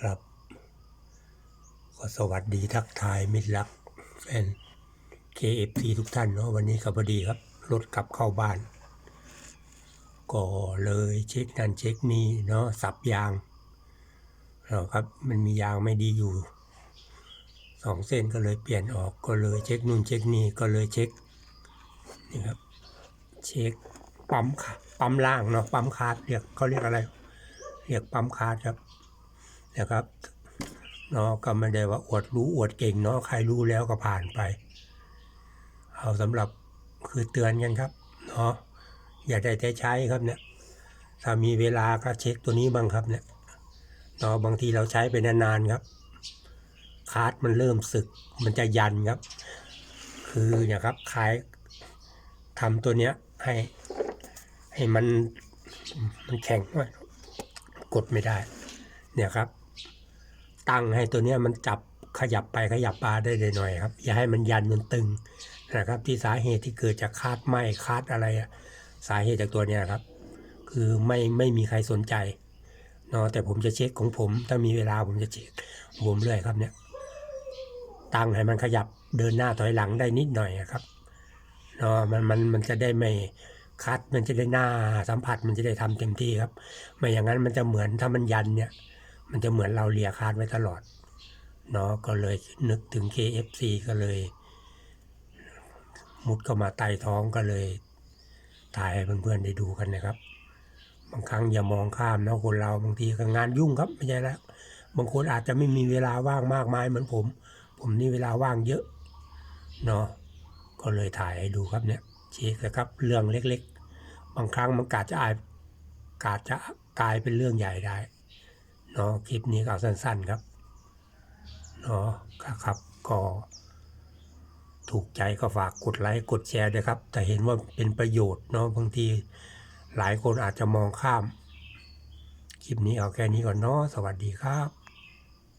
ครับก็สวัสดีทักทายมิตรรักแฟน KFC ทุกท่านเนาะวันนี้ก็พอดีครับ รถกลับเข้าบ้าน ก็เลยเช็คนั่นเช็คนี่เนาะสับยางเนาครับมันมียางไม่ดีอยู่สองเส้นก็เลยเปลี่ยนออกก็เลยเช็คนู่นเช็คนี่ก็เลยเช็คนี่ครับเช็คปั๊มค่ะปั๊มล่างเนาะปั๊มคาร์ดเรียกเขาเรียกอะไร เรียกปั๊มคาร์ดครับ นะครับเนาะก็ไม่ได้ว่าอวดรู้อวดเก่งเนาะใครรู้แล้วก็ผ่านไป เอาสำหรับคือเตือนกันครับเนาะอย่าได้แต่ใช้ครับเนี่ยถ้ามีเวลาก็เช็คตัวนี้บ้างครับเนี่ยเนาะบางทีเราใช้ไปนานๆครับ คาร์ดมันเริ่มสึกมันจะยันครับ คือเนี่ยครับคล้ายทำตัวเนี้ยให้ให้มันมันแข็งไว้กดไม่ได้ เนี่ยครับ ตั้งให้ตัวเนี้ยมันจับขยับไปขยับมาได้หน่อยครับ อย่าให้มันยันมันตึงนะครับ ที่สาเหตุที่เกิดจากคาดไหมคาดอะไรอะสาเหตุจากตัวเนี้ยครับ คือไม่ไม่มีใครสนใจเนาะแต่ผมจะเช็คของผม ถ้ามีเวลาผมจะเช็คผมเรื่อยครับเนี่ยตั้งให้มันขยับเดินหน้าถอยหลังได้นิดหน่อยครับเนาะมันมันมันจะได้ไม่คัดมันจะได้หน้าสัมผัสมันจะได้ทำเต็มที่ครับ ไม่อย่างนั้นมันจะเหมือนถ้ามันยันเนี่ย มันจะเหมือนเราเลียคาดไว้ตลอดเนาะก็เลยนึกถึง KFC ก็เลย มุดเข้ามาใต้ท้องก็เลยถ่ายให้เพื่อนๆได้ดูกันนะครับ บางครั้งอย่ามองข้ามนะคนเราบางทีก็งานยุ่งครับไม่ใช่แล้วบางคนอาจจะไม่มีเวลาว่างมากมายเหมือนผม ผมนี่เวลาว่างเยอะเนาะก็เลยถ่ายให้ดูครับเนี่ยเช็คนะครับเรื่องเล็กๆ บางครั้งมันกาจจะอายกาจจะกลายเป็นเรื่องใหญ่ได้ เนาะคลิปนี้ก็สั้น ๆครับเนาะครับก็ถูกใจก็ฝากกดไลค์กดแชร์ด้วยครับ แต่เห็นว่าเป็นประโยชน์เนาะบางทีหลายคนอาจจะมองข้าม คลิปนี้เอาแค่นี้ก่อนเนาะสวัสดีครับ